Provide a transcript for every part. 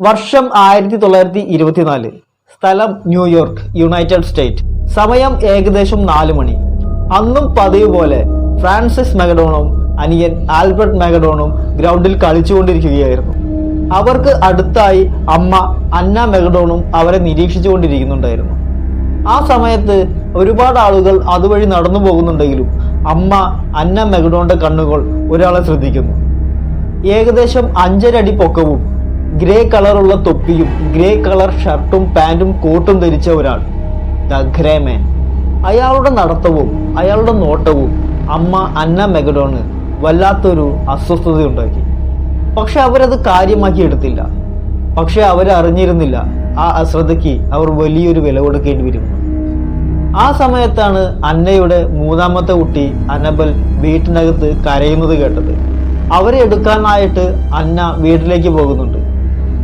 വർഷം ആയിരത്തി തൊള്ളായിരത്തി ഇരുപത്തിനാല് സ്ഥലം ന്യൂയോർക്ക് യുണൈറ്റഡ് സ്റ്റേറ്റ്. സമയം ഏകദേശം നാല് മണി. അന്നും പതിവ് പോലെ ഫ്രാൻസിസ് മെഗഡോണും അനിയൻ ആൽബർട്ട് മെഗഡോണും ഗ്രൗണ്ടിൽ കളിച്ചുകൊണ്ടിരിക്കുകയായിരുന്നു. അവർക്ക് അടുത്തായി അമ്മ അന്ന മെഗഡോണും അവരെ നിരീക്ഷിച്ചുകൊണ്ടിരിക്കുന്നുണ്ടായിരുന്നു. ആ സമയത്ത് ഒരുപാട് ആളുകൾ അതുവഴി നടന്നു പോകുന്നുണ്ടെങ്കിലും അമ്മ അന്ന മെഗഡോണിന്റെ കണ്ണുകൾ ഒരാളെ ശ്രദ്ധിക്കുന്നു. ഏകദേശം അഞ്ചരടി പൊക്കവും ഗ്രേ കളറുള്ള തൊപ്പിയും ഗ്രേ കളർ ഷർട്ടും പാന്റും കോട്ടും ധരിച്ച ഒരാൾ. ദ ഗ്രേ മാൻ അയാളുടെ നടത്തവും അയാളുടെ നോട്ടവും അമ്മ അന്ന മെഗഡോണ് വല്ലാത്തൊരു അസ്വസ്ഥതയുണ്ടാക്കി. പക്ഷെ അവരത് കാര്യമാക്കി എടുത്തില്ല. പക്ഷെ അവരറിഞ്ഞിരുന്നില്ല ആ അശ്രദ്ധയ്ക്ക് അവർ വലിയൊരു വില കൊടുക്കേണ്ടി വരുന്നു ആ സമയത്താണ് അന്നയുടെ മൂന്നാമത്തെ കുട്ടി അനബൽ വീട്ടിനകത്ത് കരയുന്നത് കേട്ടത്. അവരെ എടുക്കാനായിട്ട് അന്ന വീട്ടിലേക്ക് പോകുന്നുണ്ട്.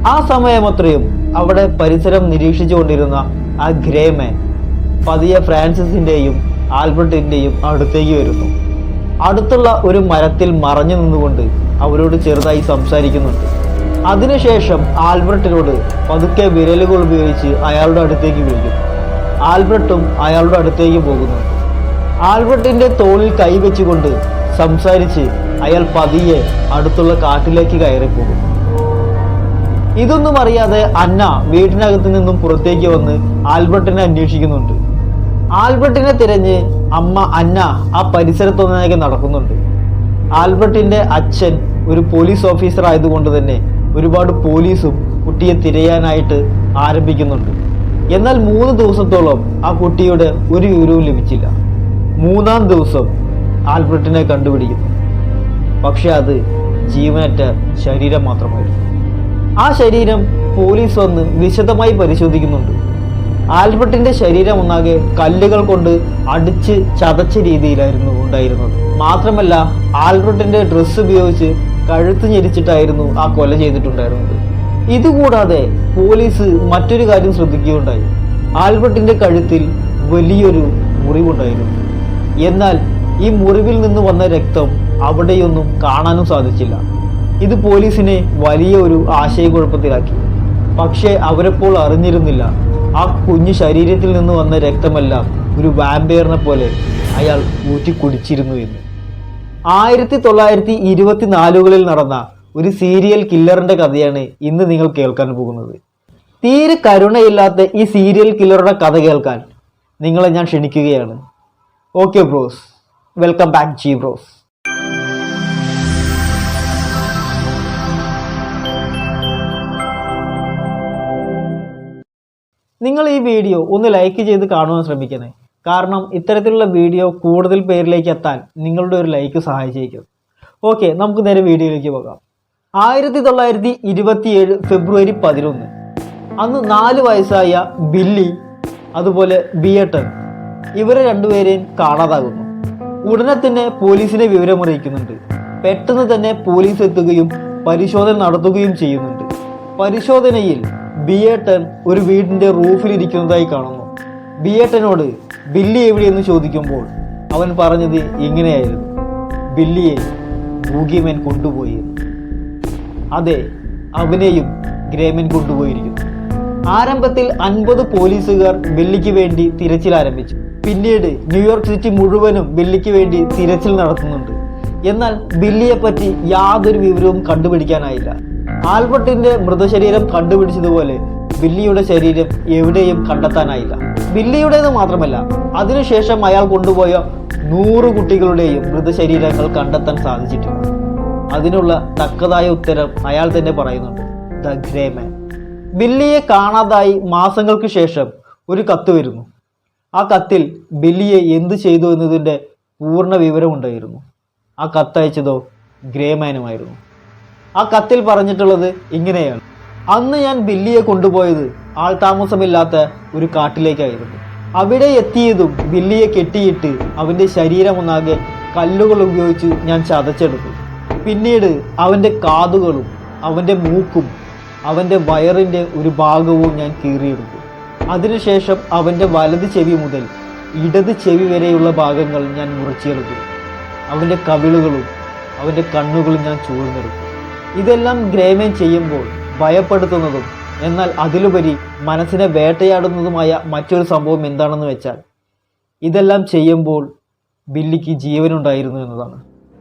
ആ സമയമത്രയും അവിടെ പരിസരം നിരീക്ഷിച്ചുകൊണ്ടിരുന്ന ആ ഗ്രേമാൻ പതിയെ ഫ്രാൻസിസിന്റെയും ആൽബർട്ടിന്റെയും അടുത്തേക്ക് വരുന്നു. അടുത്തുള്ള ഒരു മരത്തിൽ മറഞ്ഞു നിന്നുകൊണ്ട് അവരോട് ചെറുതായി സംസാരിക്കുന്നുണ്ട്. അതിനുശേഷം ആൽബർട്ടിനോട് പതുക്കെ വിരലുകൾ ഉപയോഗിച്ച് അയാളുടെ അടുത്തേക്ക് വിളിക്കുന്നു. ആൽബർട്ടും അയാളുടെ അടുത്തേക്ക് പോകുന്നു. ആൽബർട്ടിന്റെ തോളിൽ കൈവച്ചുകൊണ്ട് സംസാരിച്ച് അയാൾ പതിയെ അടുത്തുള്ള കാട്ടിലേക്ക് കയറിപ്പോകും ഇതൊന്നും അറിയാതെ അന്ന വീട്ടിനകത്ത് നിന്നും പുറത്തേക്ക് വന്ന് ആൽബർട്ടിനെ അന്വേഷിക്കുന്നുണ്ട്. ആൽബർട്ടിനെ തിരഞ്ഞ് അമ്മ അന്ന ആ പരിസരത്തൊന്നേക്ക് നടക്കുന്നുണ്ട്. ആൽബർട്ടിന്റെ അച്ഛൻ ഒരു പോലീസ് ഓഫീസർ ആയതുകൊണ്ട് തന്നെ ഒരുപാട് പോലീസും കുട്ടിയെ തിരയാനായിട്ട് ആരംഭിക്കുന്നുണ്ട്. എന്നാൽ മൂന്ന് ദിവസത്തോളം ആ കുട്ടിയുടെ ഒരു വിവരവും ലഭിച്ചില്ല. മൂന്നാം ദിവസം ആൽബർട്ടിനെ കണ്ടുപിടിക്കുന്നു. പക്ഷെ അത് ജീവനറ്റ ശരീരം മാത്രമായിരുന്നു ആ ശരീരം പോലീസ് വന്ന് വിശദമായി പരിശോധിക്കുന്നുണ്ട്. ആൽബർട്ടിന്റെ ശരീരം ഒന്നാകെ കല്ലുകൾ കൊണ്ട് അടിച്ച് ചതച്ച രീതിയിലായിരുന്നു ഉണ്ടായിരുന്നത്. മാത്രമല്ല ആൽബർട്ടിന്റെ ഡ്രസ്സ് ഉപയോഗിച്ച് കഴുത്ത് ഞെരിച്ചിട്ടായിരുന്നു ആ കൊല ചെയ്തിട്ടുണ്ടായിരുന്നത്. ഇതുകൂടാതെ പോലീസ് മറ്റൊരു കാര്യം ശ്രദ്ധിക്കുകയുണ്ടായി. ആൽബർട്ടിന്റെ കഴുത്തിൽ വലിയൊരു മുറിവുണ്ടായിരുന്നു. എന്നാൽ ഈ മുറിവിൽ നിന്ന് വന്ന രക്തം അവിടെയൊന്നും കാണാനും സാധിച്ചില്ല. ഇത് പോലീസിനെ വലിയ ഒരു ആശയക്കുഴപ്പത്തിലാക്കി. പക്ഷേ അവരെപ്പോൾ അറിഞ്ഞിരുന്നില്ല. ആ കുഞ്ഞു ശരീരത്തിൽ നിന്ന് വന്ന രക്തമെല്ലാം ഒരു വാമ്പയറിനെ പോലെ അയാൾ ഊറ്റി കുടിച്ചിരുന്നു എന്ന്. ആയിരത്തി തൊള്ളായിരത്തി ഇരുപത്തിനാലുകളിൽ നടന്ന ഒരു സീരിയൽ കില്ലറിന്റെ കഥയാണ് ഇന്ന് നിങ്ങൾ കേൾക്കാൻ പോകുന്നത്. തീരെ കരുണയില്ലാത്ത ഈ സീരിയൽ കില്ലറുടെ കഥ കേൾക്കാൻ നിങ്ങളെ ഞാൻ ക്ഷണിക്കുകയാണ്. Okay bros welcome back ji bros നിങ്ങൾ ഈ വീഡിയോ ഒന്ന് ലൈക്ക് ചെയ്ത് കാണുവാൻ ശ്രമിക്കണേ. കാരണം ഇത്തരത്തിലുള്ള വീഡിയോ കൂടുതൽ പേരിലേക്ക് എത്താൻ നിങ്ങളുടെ ഒരു ലൈക്ക് സഹായിച്ചേക്കും. ഓക്കെ നമുക്ക് നേരെ വീഡിയോയിലേക്ക് പോകാം. ആയിരത്തി തൊള്ളായിരത്തി ഇരുപത്തിയേഴ് ഫെബ്രുവരി പതിനൊന്ന്. അന്ന് നാല് വയസ്സായ ബില്ലി അതുപോലെ ബിയട്ടൻ ഇവരെ രണ്ടുപേരെയും കാണാതാകുന്നു. ഉടനെ തന്നെ പോലീസിനെ വിവരമറിയിക്കുന്നുണ്ട് പെട്ടെന്ന് തന്നെ പോലീസ് എത്തുകയും പരിശോധന നടത്തുകയും ചെയ്യുന്നുണ്ട്. പരിശോധനയിൽ ബിയേട്ടൻ ഒരു വീടിന്റെ റൂഫിൽ ഇരിക്കുന്നതായി കാണുന്നു. ബിയേട്ടനോട് ബില്ലി എവിടെയെന്ന് ചോദിക്കുമ്പോൾ അവൻ പറഞ്ഞത് ഇങ്ങനെയായിരുന്നു. ബില്ലിയെ ഭൂഗിമൻ കൊണ്ടുപോയി അതെ അവനെയും ഗ്രേമൻ കൊണ്ടുപോയിരിക്കുന്നു. ആരംഭത്തിൽ അൻപത് പോലീസുകാർ ബില്ലിക്ക് വേണ്ടി തിരച്ചിൽ ആരംഭിച്ചു. പിന്നീട് ന്യൂയോർക്ക് സിറ്റി മുഴുവനും ബില്ലിക്ക് വേണ്ടി തിരച്ചിൽ നടത്തുന്നുണ്ട്. എന്നാൽ ബില്ലിയെപ്പറ്റി യാതൊരു വിവരവും കണ്ടുപിടിക്കാനായില്ല. ആൽബർട്ടിന്റെ മൃതശരീരം കണ്ടുപിടിച്ചതുപോലെ ബില്ലിയുടെ ശരീരം എവിടെയും കണ്ടെത്താനായില്ല. ബില്ലിയുടേത് മാത്രമല്ല അതിനുശേഷം അയാൾ കൊണ്ടുപോയ നൂറ് കുട്ടികളുടെയും മൃതശരീരങ്ങൾ കണ്ടെത്താൻ സാധിച്ചിട്ടില്ല അതിനുള്ള തക്കതായ ഉത്തരം അയാൾ തന്നെ പറയുന്നുണ്ട്. ദ ഗ്രേ മാൻ. ബില്ലിയെ കാണാതായി മാസങ്ങൾക്ക് ശേഷം ഒരു കത്ത് വരുന്നു. ആ കത്തിൽ ബില്ലിയെ എന്ത് ചെയ്തു എന്നതിന്റെ പൂർണ വിവരമുണ്ടായിരുന്നു. ആ കത്തയച്ചതോ ഗ്രേമാനുമായിരുന്നു ആ കത്തിൽ പറഞ്ഞിട്ടുള്ളത് ഇങ്ങനെയാണ്. അന്ന് ഞാൻ ബില്ലിയെ കൊണ്ടുപോയത് ആൾ താമസമില്ലാത്ത ഒരു കാട്ടിലേക്കായിരുന്നു. അവിടെ എത്തിയതും ബില്ലിയെ കെട്ടിയിട്ട് അവന്റെ ശരീരമൊന്നാകെ കല്ലുകൾ ഉപയോഗിച്ച് ഞാൻ ചതച്ചെടുത്തു. പിന്നീട് അവന്റെ കാതുകളും അവന്റെ മൂക്കും അവന്റെ വയറിന്റെ ഒരു ഭാഗവും ഞാൻ കീറിയെടുത്തു. അതിനുശേഷം അവന്റെ വലത് ചെവി മുതൽ ഇടത് ചെവി വരെയുള്ള ഭാഗങ്ങൾ ഞാൻ മുറിച്ചെടുത്തു. അവന്റെ കവിളുകളും അവന്റെ കണ്ണുകളും ഞാൻ ചൂഴ്ന്നെടുത്തു ഇതെല്ലാം ഗ്രേമൻ ചെയ്യുമ്പോൾ ഭയപ്പെടുത്തുന്നതും എന്നാൽ അതിലുപരി മനസ്സിനെ വേട്ടയാടുന്നതുമായ മറ്റൊരു സംഭവം എന്താണെന്ന് വെച്ചാൽ ഇതെല്ലാം ചെയ്യുമ്പോൾ ബില്ലിക്ക് ജീവനുണ്ടായിരുന്നു എന്നതാണ്.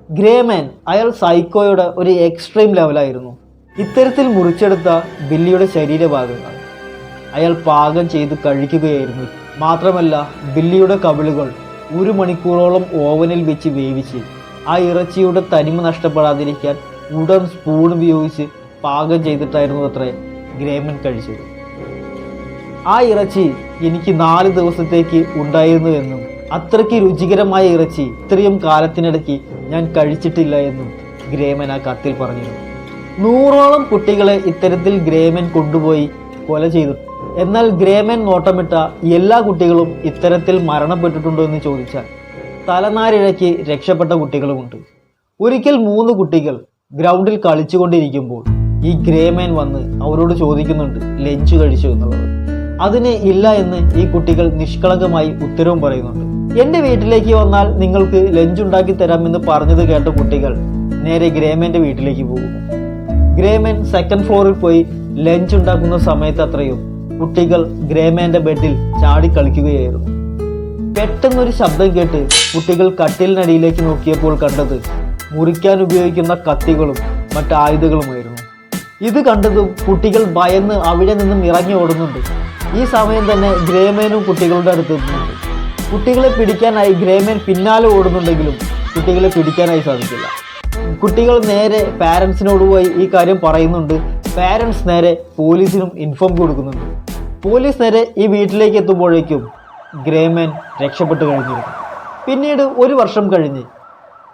ഗ്രേമാൻ അയാൾ സൈക്കോയുടെ ഒരു എക്സ്ട്രീം ലെവലായിരുന്നു ഇത്തരത്തിൽ മുറിച്ചെടുത്ത ബില്ലിയുടെ ശരീരഭാഗങ്ങൾ അയാൾ പാകം ചെയ്ത് കഴിക്കുകയായിരുന്നു മാത്രമല്ല ബില്ലിയുടെ കവിളുകൾ ഒരു മണിക്കൂറോളം ഓവനിൽ വെച്ച് വേവിച്ച് ആ ഇറച്ചിയുടെ തനിമ നഷ്ടപ്പെടാതിരിക്കാൻ ഉടൻ സ്പൂൺ ഉപയോഗിച്ച് പാകം ചെയ്തിട്ടായിരുന്നു അത്രേ ഗ്രേമൻ കഴിച്ചത്. ആ ഇറച്ചി എനിക്ക് നാല് ദിവസത്തേക്ക് ഉണ്ടായിരുന്നുവെന്നും അത്രയ്ക്ക് രുചികരമായ ഇറച്ചി ഇത്രയും കാലത്തിനിടയ്ക്ക് ഞാൻ കഴിച്ചിട്ടില്ല എന്നും ഗ്രേമൻ ആ കത്തിൽ പറഞ്ഞിരുന്നു നൂറോളം കുട്ടികളെ ഇത്തരത്തിൽ ഗ്രേമൻ കൊണ്ടുപോയി കൊല ചെയ്തു. എന്നാൽ ഗ്രേമൻ നോട്ടമിട്ട എല്ലാ കുട്ടികളും ഇത്തരത്തിൽ മരണപ്പെട്ടിട്ടുണ്ടോ എന്ന് ചോദിച്ചാൽ തലനാരിഴയ്ക്ക് രക്ഷപ്പെട്ട കുട്ടികളുമുണ്ട്. ഒരിക്കൽ മൂന്ന് കുട്ടികൾ ഗ്രൗണ്ടിൽ കളിച്ചുകൊണ്ടിരിക്കുമ്പോൾ ഈ ഗ്രേമേൻ വന്ന് അവരോട് ചോദിക്കുന്നുണ്ട് ലഞ്ച് കഴിച്ചു? എന്നുള്ളത്. അതിന് ഇല്ല എന്ന് ഈ കുട്ടികൾ നിഷ്കളങ്കമായി ഉത്തരവും പറയുന്നുണ്ട്. എന്റെ വീട്ടിലേക്ക് വന്നാൽ നിങ്ങൾക്ക് ലഞ്ച് ഉണ്ടാക്കി തരാമെന്ന് പറഞ്ഞത് കേട്ട കുട്ടികൾ നേരെ ഗ്രേമേന്റെ വീട്ടിലേക്ക് പോകുന്നു. ഗ്രേമൻ സെക്കൻഡ് ഫ്ലോറിൽ പോയി ലഞ്ച് ഉണ്ടാക്കുന്ന സമയത്ത് അത്രയും കുട്ടികൾ ഗ്രേമേന്റെ ബെഡിൽ ചാടി കളിക്കുകയായിരുന്നു. പെട്ടെന്നൊരു ശബ്ദം കേട്ട് കുട്ടികൾ കട്ടിലിനടിയിലേക്ക് നോക്കിയപ്പോൾ കണ്ടത് മുറിക്കാൻ ഉപയോഗിക്കുന്ന കത്തികളും മറ്റ് ആയുധങ്ങളുമായിരുന്നു. ഇത് കണ്ടതും കുട്ടികൾ ഭയന്ന് അവിടെ നിന്നും ഇറങ്ങി ഓടുന്നുണ്ട്. ഈ സമയം തന്നെ ഗ്രേമേനും കുട്ടികളുടെ അടുത്ത് എത്തുന്നുണ്ട്. കുട്ടികളെ പിടിക്കാനായി ഗ്രേമേൻ പിന്നാലെ ഓടുന്നുണ്ടെങ്കിലും കുട്ടികളെ പിടിക്കാനായി സാധിക്കില്ല. കുട്ടികൾ നേരെ പാരൻസിനോട് പോയി ഈ കാര്യം പറയുന്നുണ്ട്. പാരൻസ് നേരെ പോലീസിനും ഇൻഫോം കൊടുക്കുന്നുണ്ട്. പോലീസ് നേരെ ഈ വീട്ടിലേക്ക് എത്തുമ്പോഴേക്കും ഗ്രേമേൻ രക്ഷപ്പെട്ടു കഴിഞ്ഞിരുന്നു. പിന്നീട് ഒരു വർഷം കഴിഞ്ഞ്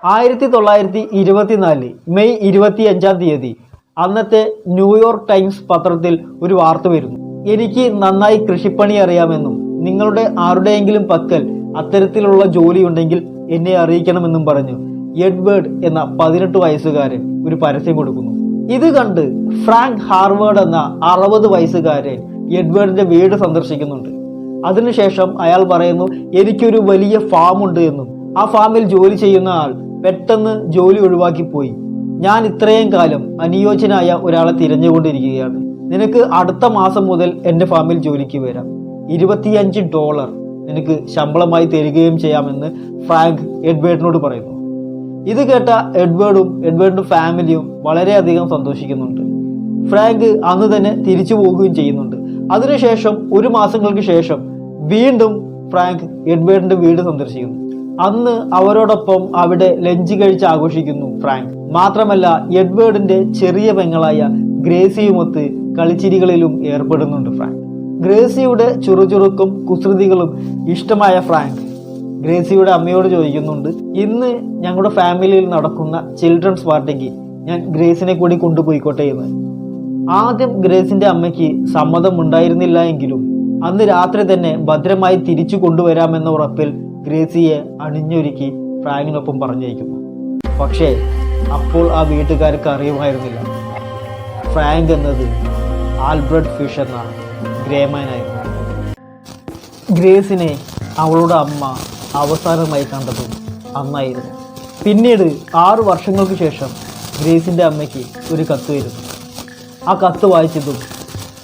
ആയിരത്തി തൊള്ളായിരത്തി ഇരുപത്തിനാല് മെയ് ഇരുപത്തി അഞ്ചാം തീയതി അന്നത്തെ ന്യൂയോർക്ക് ടൈംസ് പത്രത്തിൽ ഒരു വാർത്ത വരുന്നു. എനിക്ക് നന്നായി കൃഷിപ്പണി അറിയാമെന്നും നിങ്ങളുടെ ആരുടെയെങ്കിലും പക്കൽ അത്തരത്തിലുള്ള ജോലി ഉണ്ടെങ്കിൽ എന്നെ അറിയിക്കണമെന്നും പറഞ്ഞു എഡ്വേർഡ് എന്ന പതിനെട്ട് വയസ്സുകാരൻ ഒരു പരസ്യം കൊടുക്കുന്നു. ഇത് കണ്ട് ഫ്രാങ്ക് ഹാർവേർഡ് എന്ന അറുപത് വയസ്സുകാരൻ എഡ്വേർഡിന്റെ വീട് സന്ദർശിക്കുന്നുണ്ട്. അതിനുശേഷം അയാൾ പറയുന്നു എനിക്കൊരു വലിയ ഫാം ഉണ്ട് എന്നും. ആ ഫാമിൽ ജോലി ചെയ്യുന്ന ആൾ പെട്ടെന്ന് ജോലി ഒഴിവാക്കി പോയി. ഞാൻ ഇത്രയും കാലം അനുയോജ്യനായ ഒരാളെ തിരഞ്ഞുകൊണ്ടിരിക്കുകയാണ്. നിനക്ക് അടുത്ത മാസം മുതൽ എന്റെ ഫാമിൽ ജോലിക്ക് വരാം. ഇരുപത്തിയഞ്ച് ഡോളർ നിനക്ക് ശമ്പളമായി തരികയും ചെയ്യാമെന്ന് ഫ്രാങ്ക് എഡ്വേർഡിനോട് പറയുന്നു. ഇത് കേട്ട എഡ്വേർഡും എഡ്വേർഡിന്റെ ഫാമിലിയും വളരെയധികം സന്തോഷിക്കുന്നുണ്ട്. ഫ്രാങ്ക് അന്ന് തന്നെ തിരിച്ചു പോകുകയും ചെയ്യുന്നുണ്ട്. അതിനുശേഷം ഒരു മാസങ്ങൾക്ക് ശേഷം വീണ്ടും ഫ്രാങ്ക് എഡ്വേർഡിന്റെ വീട് സന്ദർശിക്കുന്നു. അന്ന് അവരോടൊപ്പം അവിടെ ലഞ്ച് കഴിച്ച് ആഘോഷിക്കുന്നു ഫ്രാങ്ക്. മാത്രമല്ല എഡ്വേർഡിന്റെ ചെറിയ പെങ്ങളായ ഗ്രേസിയുമൊത്ത് കളിച്ചിരികളിലും ഏർപ്പെടുന്നുണ്ട് ഫ്രാങ്ക്. ഗ്രേസിയുടെ ചുറുചുറുക്കും കുസൃതികളും ഇഷ്ടമായ ഫ്രാങ്ക്. ഗ്രേസിയുടെ അമ്മയോട് ചോദിക്കുന്നുണ്ട് ഇന്ന് ഞങ്ങളുടെ ഫാമിലിയിൽ നടക്കുന്ന ചിൽഡ്രൻസ് പാർട്ടിക്ക് ഞാൻ ഗ്രേസിനെ കൂടി കൊണ്ടുപോയിക്കോട്ടെ എന്ന്. ആദ്യം ഗ്രേസിന്റെ അമ്മയ്ക്ക് സമ്മതം ഉണ്ടായിരുന്നില്ല എങ്കിലും അന്ന് രാത്രി തന്നെ ഭദ്രമായി തിരിച്ചു കൊണ്ടുവരാമെന്ന ഉറപ്പിൽ ഗ്രേസിയെ അണിഞ്ഞൊരുക്കി ഫ്രാങ്കിനൊപ്പം പറഞ്ഞയക്കുന്നു. പക്ഷേ അപ്പോൾ ആ വീട്ടുകാർക്ക് അറിയുമായിരുന്നില്ല. ഫ്രാങ്ക് എന്നത് ആൽബർട്ട് ഫിഷ് എന്ന ഗ്രേമാനായിരുന്നു. ഗ്രേസിനെ അവളുടെ അമ്മ അവസാനമായി കണ്ടത് അന്നായിരുന്നു. പിന്നീട് ആറു വർഷങ്ങൾക്ക് ശേഷം ഗ്രേസിന്റെ അമ്മയ്ക്ക് ഒരു കത്ത് വരുന്നു. ആ കത്ത് വായിച്ചതും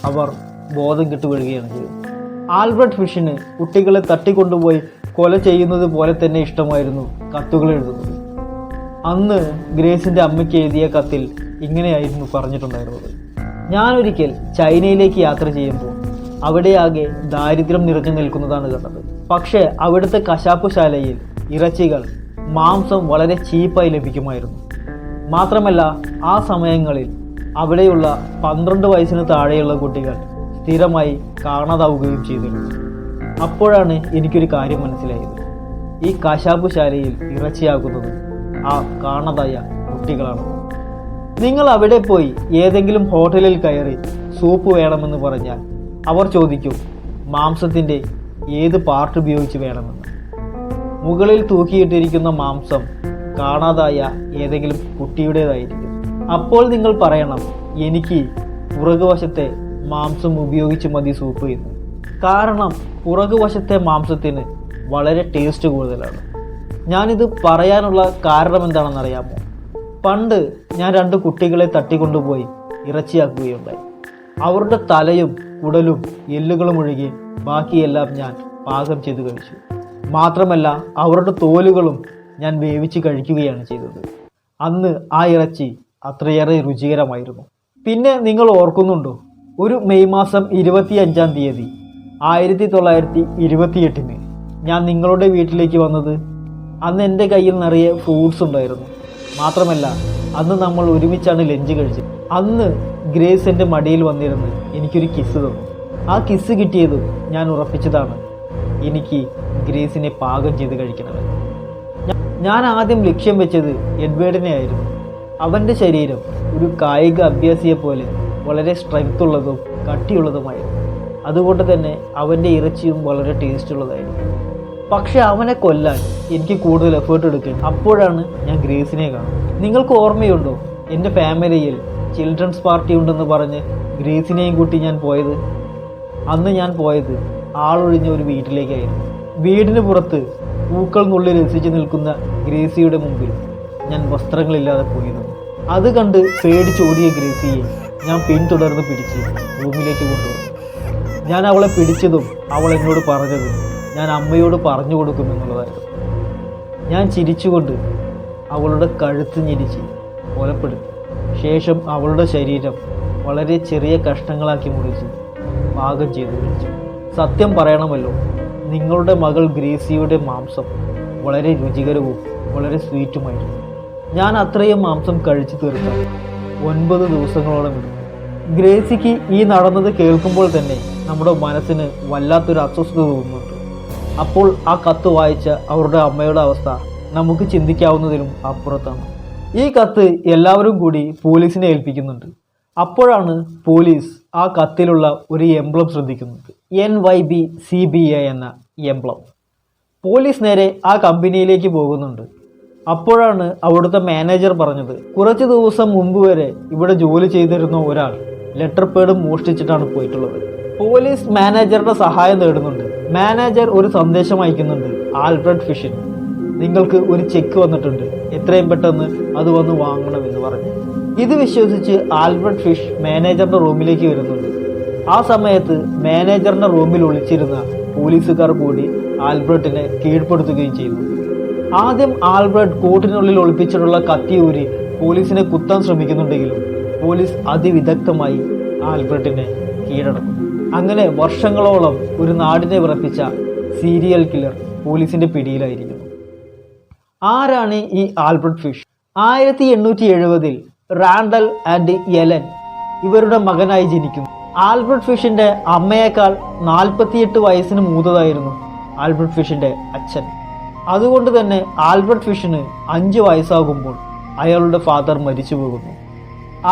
അവർ ബോധം കെട്ട് വീഴുകയാണ് ചെയ്തത്. ആൽബർട്ട് ഫിഷിന് കുട്ടികളെ തട്ടിക്കൊണ്ടുപോയി കൊല ചെയ്യുന്നത് പോലെ തന്നെ ഇഷ്ടമായിരുന്നു കത്തുകൾ എഴുതുന്നത്. അന്ന് ഗ്രേസിന്റെ അമ്മയ്ക്ക് എഴുതിയ കത്തിൽ ഇങ്ങനെയായിരുന്നു പറഞ്ഞിട്ടുണ്ടായിരുന്നത്. ഞാനൊരിക്കൽ ചൈനയിലേക്ക് യാത്ര ചെയ്യുമ്പോൾ അവിടെയാകെ ദാരിദ്ര്യം നിറഞ്ഞു നിൽക്കുന്നതാണ് കണ്ടത്. പക്ഷേ അവിടുത്തെ കശാപ്പുശാലയിൽ ഇറച്ചികൾ മാംസം വളരെ ചീപ്പായി ലഭിക്കുമായിരുന്നു. മാത്രമല്ല ആ സമയങ്ങളിൽ അവിടെയുള്ള പന്ത്രണ്ട് വയസ്സിന് താഴെയുള്ള കുട്ടികൾ സ്ഥിരമായി കാണാതാവുകയും ചെയ്തിരുന്നു. അപ്പോഴാണ് എനിക്കൊരു കാര്യം മനസ്സിലായത്. ഈ കശാപ്പുശാലയിൽ ഇറച്ചിയാക്കുന്നത് ആ കാണതായ കുട്ടികളാണ്. നിങ്ങൾ അവിടെ പോയി ഏതെങ്കിലും ഹോട്ടലിൽ കയറി സൂപ്പ് വേണമെന്ന് പറഞ്ഞാൽ അവർ ചോദിക്കും മാംസത്തിന്റെ ഏത് പാർട്ട് ഉപയോഗിച്ച് വേണമെന്ന്? മുകളിൽ തൂക്കിയിട്ടിരിക്കുന്ന മാംസം കാണാതായ ഏതെങ്കിലും കുട്ടിയുടേതായിരിക്കും. അപ്പോൾ നിങ്ങൾ പറയണം എനിക്ക് പുറകുവശത്തെ മാംസം ഉപയോഗിച്ച് മതി സൂപ്പ് എന്ന്. കാരണം പുറകുവശത്തെ മാംസത്തിന് വളരെ ടേസ്റ്റ് കൂടുതലാണ്. ഞാനിത് പറയാനുള്ള കാരണം എന്താണെന്നറിയാമോ? പണ്ട് ഞാൻ രണ്ട് കുട്ടികളെ തട്ടിക്കൊണ്ടുപോയി ഇറച്ചിയാക്കുകയുണ്ടായി. അവരുടെ തലയും കുടലും എല്ലുകളും ഒഴുകി ബാക്കിയെല്ലാം ഞാൻ പാകം ചെയ്തു കഴിച്ചു. മാത്രമല്ല അവരുടെ തോലുകളും ഞാൻ വേവിച്ച് കഴിക്കുകയാണ് ചെയ്തത്. അന്ന് ആ ഇറച്ചി അത്രയേറെ രുചികരമായിരുന്നു. പിന്നെ നിങ്ങൾ ഓർക്കുന്നുണ്ടോ? ഒരു മെയ് മാസം ഇരുപത്തി അഞ്ചാം തീയതി ആയിരത്തി തൊള്ളായിരത്തി ഇരുപത്തിയെട്ടിന് ഞാൻ നിങ്ങളുടെ വീട്ടിലേക്ക് വന്നത് അന്ന് എന്റെ കയ്യിൽ നിറയെ ഫ്രൂട്ട്സ് ഉണ്ടായിരുന്നു. മാത്രമല്ല അന്ന് നമ്മൾ ഒരുമിച്ചാണ് ലഞ്ച് കഴിച്ചത്. അന്ന് ഗ്രേസ് എന്റെ മടിയിൽ വന്നിരുന്ന് എനിക്കൊരു കിസ് തന്നു. ആ കിസ് കിട്ടിയതും ഞാൻ ഉറപ്പിച്ചതാണ്. എനിക്ക് ഗ്രേസിനെ പാകം ചെയ്ത് കഴിക്കണം ഞാൻ ആദ്യം ലക്ഷ്യം വെച്ചത് എഡ്വേർഡിനെ ആയിരുന്നു അവന്റെ ശരീരം ഒരു കായിക അഭ്യാസിയെ പോലെ വളരെ സ്ട്രെങ്ത് ഉള്ളതും കട്ടിയുള്ളതുമായിരുന്നു. അതുകൊണ്ട് തന്നെ അവന്റെ ഇറച്ചിയും വളരെ ടേസ്റ്റ് ഉള്ളതായിരുന്നു പക്ഷെ അവനെ കൊല്ലാൻ എനിക്ക് കൂടുതൽ എഫേർട്ട് എടുക്കണം അപ്പോഴാണ് ഞാൻ ഗ്രേസിനെ കാണുന്നത്. നിങ്ങൾക്ക് ഓർമ്മയുണ്ടോ? എന്റെ ഫാമിലിയിൽ ചിൽഡ്രൻസ് പാർട്ടി ഉണ്ടെന്ന് പറഞ്ഞ് ഗ്രേസിനെയും കൂട്ടി ഞാൻ പോയത്? അന്ന് ഞാൻ പോയത് ആളൊഴിഞ്ഞ ഒരു വീട്ടിലേക്കായിരുന്നു. വീടിന് പുറത്ത് പൂക്കൾ നുള്ളി രസിച്ച് നിൽക്കുന്ന ഗ്രേസിയുടെ മുമ്പിൽ ഞാൻ വസ്ത്രങ്ങളില്ലാതെ പോയിരുന്നു. അത് കണ്ട് പേടിച്ചോടിയ ഗ്രേസിയെ ഞാൻ പിന്തുടർന്ന് പിടിച്ച് റൂമിലേക്ക് കൊണ്ടുവന്നു. ഞാൻ അവളെ പിടിച്ചതും അവൾ എന്നോട് പറഞ്ഞത് ഞാൻ അമ്മയോട് പറഞ്ഞു കൊടുക്കും എന്നുള്ളതായിരുന്നു. ഞാൻ ചിരിച്ചുകൊണ്ട് അവളുടെ കഴുത്ത് ഞെരിച്ച് കൊലപ്പെടുത്തി. ശേഷം അവളുടെ ശരീരം വളരെ ചെറിയ കഷ്ണങ്ങളാക്കി മുറിച്ച് പാകം ചെയ്ത് കഴിച്ചു സത്യം പറയണമല്ലോ നിങ്ങളുടെ മകൾ ഗ്രീസിയുടെ മാംസം വളരെ രുചികരവും വളരെ സ്വീറ്റുമായിരുന്നു. ഞാൻ അത്രയും മാംസം കഴിച്ചു തീർത്ത ഒൻപത് ദിവസങ്ങളോളം എടുത്തു ഗ്രേസിക്ക് ഈ നടന്നത് കേൾക്കുമ്പോൾ തന്നെ നമ്മുടെ മനസ്സിന് വല്ലാത്തൊരു അസ്വസ്ഥത തോന്നുന്നുണ്ട്. അപ്പോൾ ആ കത്ത് വായിച്ച അവരുടെ അമ്മയുടെ അവസ്ഥ നമുക്ക് ചിന്തിക്കാവുന്നതിലും അപ്പുറത്താണ്. ഈ കത്ത് എല്ലാവരും കൂടി പോലീസിനെ ഏൽപ്പിക്കുന്നുണ്ട്. അപ്പോഴാണ് പോലീസ് ആ കത്തിലുള്ള ഒരു എംബ്ലം ശ്രദ്ധിക്കുന്നത്. N Y B C B A എന്ന എംബ്ലം. പോലീസ് നേരെ ആ കമ്പനിയിലേക്ക് പോകുന്നുണ്ട്. അപ്പോഴാണ് അവിടുത്തെ മാനേജർ പറഞ്ഞത് കുറച്ച് ദിവസം മുമ്പ് വരെ ഇവിടെ ജോലി ചെയ്തിരുന്ന ഒരാൾ ലെറ്റർ പേഡ് മോഷ്ടിച്ചിട്ടാണ് പോയിട്ടുള്ളത്. പോലീസ് മാനേജറുടെ സഹായം തേടുന്നുണ്ട് മാനേജർ ഒരു സന്ദേശം അയക്കുന്നുണ്ട് ആൽബർട്ട് ഫിഷിന് നിങ്ങൾക്ക് ഒരു ചെക്ക് വന്നിട്ടുണ്ട്. എത്രയും പെട്ടെന്ന് അത് വന്ന് വാങ്ങണമെന്ന് പറഞ്ഞു. ഇത് വിശ്വസിച്ച് ആൽബർട്ട് ഫിഷ് മാനേജറിന്റെ റൂമിലേക്ക് വരുന്നുണ്ട്. ആ സമയത്ത് മാനേജറിന്റെ റൂമിൽ ഒളിച്ചിരുന്ന പോലീസുകാർ കൂടി ആൽബർട്ടിനെ കീഴ്പ്പെടുത്തുകയും ചെയ്യുന്നു ആദ്യം ആൽബർട്ട് കോട്ടിനുള്ളിൽ ഒളിപ്പിച്ചിട്ടുള്ള കത്തിയൂരി പോലീസിനെ കുത്താൻ ശ്രമിക്കുന്നുണ്ടെങ്കിലും പോലീസ് അതിവിദഗ്ധമായി ആൽബർട്ടിനെ കീഴടക്കും. അങ്ങനെ വർഷങ്ങളോളം ഒരു നാടിനെ വിറപ്പിച്ച സീരിയൽ കില്ലർ പോലീസിന്റെ പിടിയിലായിരിക്കുന്നു. ആരാണ് ഈ ആൽബർട്ട് ഫിഷ്? ആയിരത്തി എണ്ണൂറ്റി എഴുപതിൽ റാൻഡൽ ആൻഡ് യെലൻ ഇവരുടെ മകനായി ജനിക്കുന്നു. ആൽബർട്ട് ഫിഷിന്റെ അമ്മയേക്കാൾ നാൽപ്പത്തിയെട്ട് വയസ്സിന് മൂത്തതായിരുന്നു ആൽബർട്ട് ഫിഷിന്റെ അച്ഛൻ. അതുകൊണ്ട് തന്നെ ആൽബർട്ട് ഫിഷിന് അഞ്ച് വയസ്സാകുമ്പോൾ അയാളുടെ ഫാദർ മരിച്ചു പോകുന്നു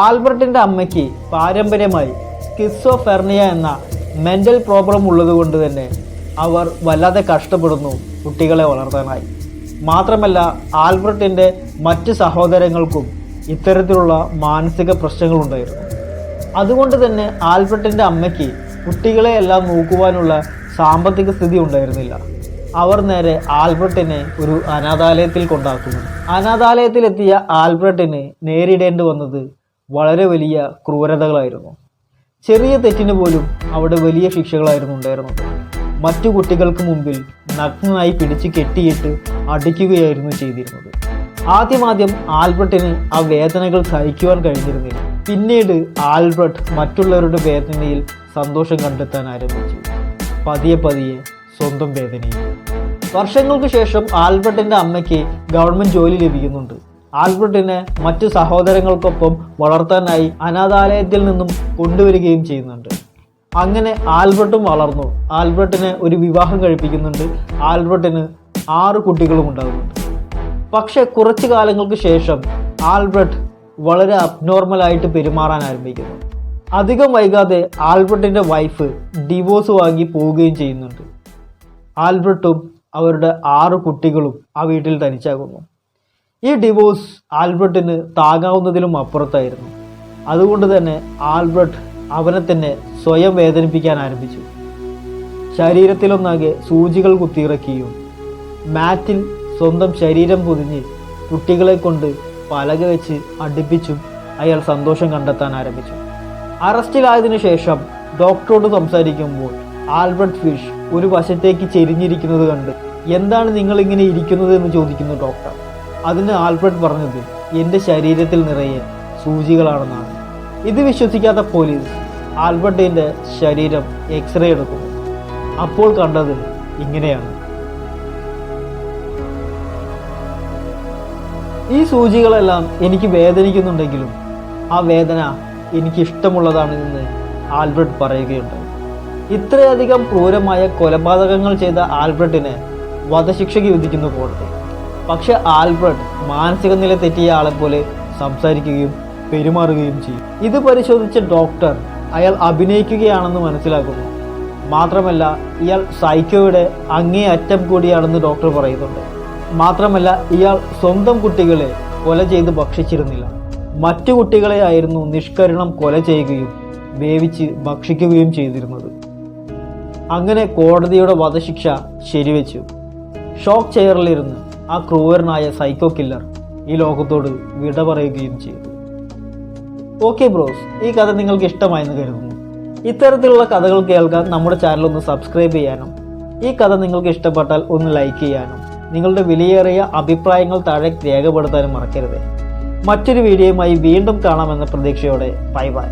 ആൽബർട്ടിന്റെ അമ്മയ്ക്ക് പാരമ്പര്യമായി സ്കിസോഫെർണിയ എന്ന മെന്റൽ പ്രോബ്ലം ഉള്ളതുകൊണ്ട് തന്നെ അവർ വല്ലാതെ കഷ്ടപ്പെടുന്നു കുട്ടികളെ വളർത്താനായി. മാത്രമല്ല ആൽബർട്ടിന്റെ മറ്റ് സഹോദരങ്ങൾക്കും ഇത്തരത്തിലുള്ള മാനസിക പ്രശ്നങ്ങളുണ്ടായിരുന്നു അതുകൊണ്ട് തന്നെ ആൽബർട്ടിന്റെ അമ്മയ്ക്ക് കുട്ടികളെ എല്ലാം നോക്കുവാനുള്ള സാമ്പത്തിക സ്ഥിതി ഉണ്ടായിരുന്നില്ല. അവർ നേരെ ആൽബർട്ടിനെ ഒരു അനാഥാലയത്തിൽ കൊണ്ടാക്കുന്നു. അനാഥാലയത്തിലെത്തിയ ആൽബർട്ടിന് നേരിടേണ്ടി വന്നത് വളരെ വലിയ ക്രൂരതകളായിരുന്നു. ചെറിയ തെറ്റിന് പോലും അവിടെ വലിയ ശിക്ഷകളായിരുന്നു ഉണ്ടായിരുന്നത്. മറ്റു കുട്ടികൾക്ക് മുമ്പിൽ നഗ്നനായി പിടിച്ച് കെട്ടിയിട്ട് അടിക്കുകയായിരുന്നു ചെയ്തിരുന്നത്. ആദ്യമാദ്യം ആൽബർട്ടിന് ആ വേദനകൾ സഹിക്കുവാൻ കഴിഞ്ഞിരുന്നില്ല. പിന്നീട് ആൽബർട്ട് മറ്റുള്ളവരുടെ വേദനയിൽ സന്തോഷം കണ്ടെത്താൻ ആരംഭിച്ചു. പതിയെ പതിയെ സ്വന്തം വേദനയിൽ. വർഷങ്ങൾക്ക് ശേഷം ആൽബർട്ടിന്റെ അമ്മയ്ക്ക് ഗവൺമെന്റ് ജോലി ലഭിക്കുന്നുണ്ട്. ആൽബർട്ടിനെ മറ്റു സഹോദരങ്ങൾക്കൊപ്പം വളർത്താനായി അനാഥാലയത്തിൽ നിന്നും കൊണ്ടുവരികയും ചെയ്യുന്നുണ്ട്. അങ്ങനെ ആൽബർട്ടും വളർന്നു. ആൽബർട്ടിനെ ഒരു വിവാഹം കഴിപ്പിക്കുന്നുണ്ട്. ആൽബർട്ടിന് ആറ് കുട്ടികളും ഉണ്ടാകുന്നുണ്ട്. പക്ഷെ കുറച്ചു കാലങ്ങൾക്ക് ശേഷം ആൽബർട്ട് വളരെ അബ്നോർമലായിട്ട് പെരുമാറാൻ ആരംഭിക്കുന്നു. അധികം വൈകാതെ ആൽബർട്ടിന്റെ വൈഫ് ഡിവോഴ്സ് വാങ്ങി പോവുകയും ചെയ്യുന്നുണ്ട്. ആൽബർട്ടും അവരുടെ ആറ് കുട്ടികളും ആ വീട്ടിൽ തനിച്ചാകുന്നു. ഈ ഡിവോഴ്സ് ആൽബർട്ടിന് താങ്ങാവുന്നതിലും അപ്പുറത്തായിരുന്നു. അതുകൊണ്ട് തന്നെ ആൽബർട്ട് അവനെ തന്നെ സ്വയം വേദനിപ്പിക്കാൻ ആരംഭിച്ചു. ശരീരത്തിലൊന്നാകെ സൂചികൾ കുത്തിയിറക്കിയും മാറ്റിൽ സ്വന്തം ശരീരം പൊതിഞ്ഞ് കുട്ടികളെ കൊണ്ട് പലക വെച്ച് അടുപ്പിച്ചും അയാൾ സന്തോഷം കണ്ടെത്താൻ ആരംഭിച്ചു. അറസ്റ്റിലായതിനു ശേഷം ഡോക്ടറോട് സംസാരിക്കുമ്പോൾ ആൽബർട്ട് ഫിഷ് ഒരു വശത്തേക്ക് ചെരിഞ്ഞിരിക്കുന്നത് കണ്ട് എന്താണ് നിങ്ങൾ ഇങ്ങനെ ഇരിക്കുന്നത്? എന്ന് ചോദിക്കുന്നു ഡോക്ടർ. അതിന് ആൽഫ്രഡ് പറഞ്ഞത് എന്റെ ശരീരത്തിൽ നിറയെ സൂചികളാണെന്നാണ്. ഇത് വിശ്വസിക്കാത്ത പോലീസ് ആൽബർട്ടിന്റെ ശരീരം എക്സ്റേ എടുക്കുന്നു. അപ്പോൾ കണ്ടത് ഇങ്ങനെയാണ്. ഈ സൂചികളെല്ലാം എനിക്ക് വേദനിക്കുന്നുണ്ടെങ്കിലും ആ വേദന എനിക്ക് ഇഷ്ടമുള്ളതാണ് എന്ന് ആൽബർട്ട് പറയുകയുണ്ട് ഇത്രയധികം ക്രൂരമായ കൊലപാതകങ്ങൾ ചെയ്ത ആൽബർട്ടിനെ വധശിക്ഷയ്ക്ക് വിധിക്കുന്നു കോടതി പക്ഷെ ആൽബർട്ട് മാനസിക നില തെറ്റിയ പോലെ സംസാരിക്കുകയും പെരുമാറുകയും ചെയ്യും. ഇത് പരിശോധിച്ച ഡോക്ടർ അയാൾ അഭിനയിക്കുകയാണെന്ന് മനസ്സിലാക്കുന്നു. മാത്രമല്ല ഇയാൾ സൈക്കോയുടെ അങ്ങേ അറ്റം കൂടിയാണെന്ന് ഡോക്ടർ പറയുന്നുണ്ട്. മാത്രമല്ല ഇയാൾ സ്വന്തം കുട്ടികളെ കൊല ചെയ്ത് ഭക്ഷിച്ചിരുന്നില്ല. മറ്റു കുട്ടികളെ ആയിരുന്നു നിഷ്കരണം കൊല ചെയ്യുകയും വേവിച്ച് ഭക്ഷിക്കുകയും ചെയ്തിരുന്നത്. അങ്ങനെ കോടതിയുടെ വധശിക്ഷ ശരിവെച്ചു. ഷോക്ക് ചെയറിലിരുന്ന് ആ ക്രൂരനായ സൈക്കോ കില്ലർ ഈ ലോകത്തോട് വിട പറയുകയും ചെയ്തു. ഓക്കെ ബ്രോസ് ഈ കഥ നിങ്ങൾക്ക് ഇഷ്ടമായെന്ന് കരുതുന്നു. ഇത്തരത്തിലുള്ള കഥകൾ കേൾക്കാൻ നമ്മുടെ ചാനൽ ഒന്ന് സബ്സ്ക്രൈബ് ചെയ്യാനും ഈ കഥ നിങ്ങൾക്ക് ഇഷ്ടപ്പെട്ടാൽ ഒന്ന് ലൈക്ക് ചെയ്യാനും നിങ്ങളുടെ വിലയേറിയ അഭിപ്രായങ്ങൾ താഴെ രേഖപ്പെടുത്താനും മറക്കരുത്. മറ്റൊരു വീഡിയോയുമായി വീണ്ടും കാണാമെന്ന പ്രതീക്ഷയോടെ ബൈ ബൈ